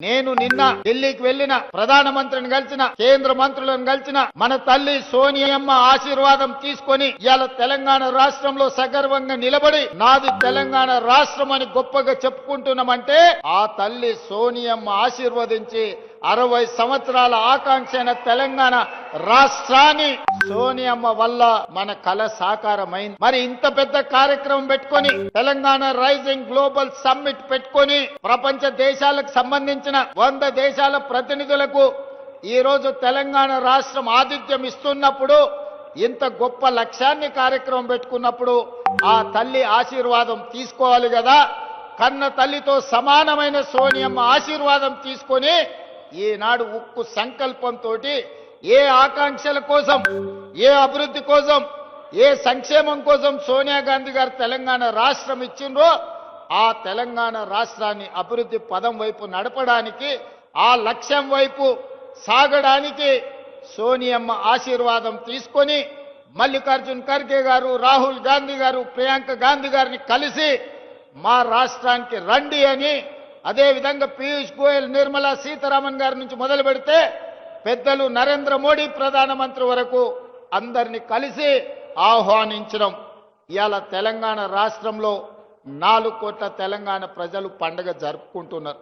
నేను నిన్న ఢిల్లీకి వెళ్ళిన ప్రధానమంత్రిని కలిసిన కేంద్ర మంత్రులను కలిసిన మన తల్లి సోనియమ్మ ఆశీర్వాదం తీసుకొని ఇవాళ తెలంగాణ రాష్ట్రంలో సగర్వంగా నిలబడి నాది తెలంగాణ రాష్ట్రం అని గొప్పగా చెప్పుకుంటున్నామంటే ఆ తల్లి సోనియమ్మ ఆశీర్వదించి అరవై సంవత్సరాల ఆకాంక్ష తెలంగాణ రాష్ట్రాన్ని. సోనియమ్మ వల్ల మన కళ సాకారమైంది. మరి ఇంత పెద్ద కార్యక్రమం పెట్టుకొని తెలంగాణ రైజింగ్ గ్లోబల్ సమ్మిట్ పెట్టుకొని ప్రపంచ దేశాలకు సంబంధించిన వంద దేశాల ప్రతినిధులకు ఈ రోజు తెలంగాణ రాష్ట్రం ఆతిథ్యం ఇస్తున్నప్పుడు ఇంత గొప్ప లక్ష్యాన్ని కార్యక్రమం పెట్టుకున్నప్పుడు ఆ తల్లి ఆశీర్వాదం తీసుకోవాలి కదా. కన్న తల్లితో సమానమైన సోనియమ్మ ఆశీర్వాదం తీసుకొని ఈనాడు ఉక్కు సంకల్పంతో ఏ ఆకాంక్షల కోసం ఏ అభివృద్ధి కోసం ఏ సంక్షేమం కోసం సోనియా గాంధీ గారు తెలంగాణ రాష్ట్రం ఇచ్చిండ్రో ఆ తెలంగాణ రాష్ట్రాన్ని అభివృద్ధి పదం వైపు నడపడానికి ఆ లక్ష్యం వైపు సాగడానికి సోనియమ్మ ఆశీర్వాదం తీసుకొని మల్లికార్జున్ ఖర్గే గారు రాహుల్ గాంధీ గారు ప్రియాంక గాంధీ గారిని కలిసి మా రాష్ట్రానికి రండి అని అదేవిధంగా పీయూష్ గోయల్ నిర్మలా సీతారామన్ గారి నుంచి మొదలు పెడితే పెద్దలు నరేంద్ర మోడీ ప్రధానమంత్రి వరకు అందరిని కలిసి ఆహ్వానించడం. ఇవాళ తెలంగాణ రాష్ట్రంలో నాలుగు కోట్ల తెలంగాణ ప్రజలు పండగ జరుపుకుంటున్నారు.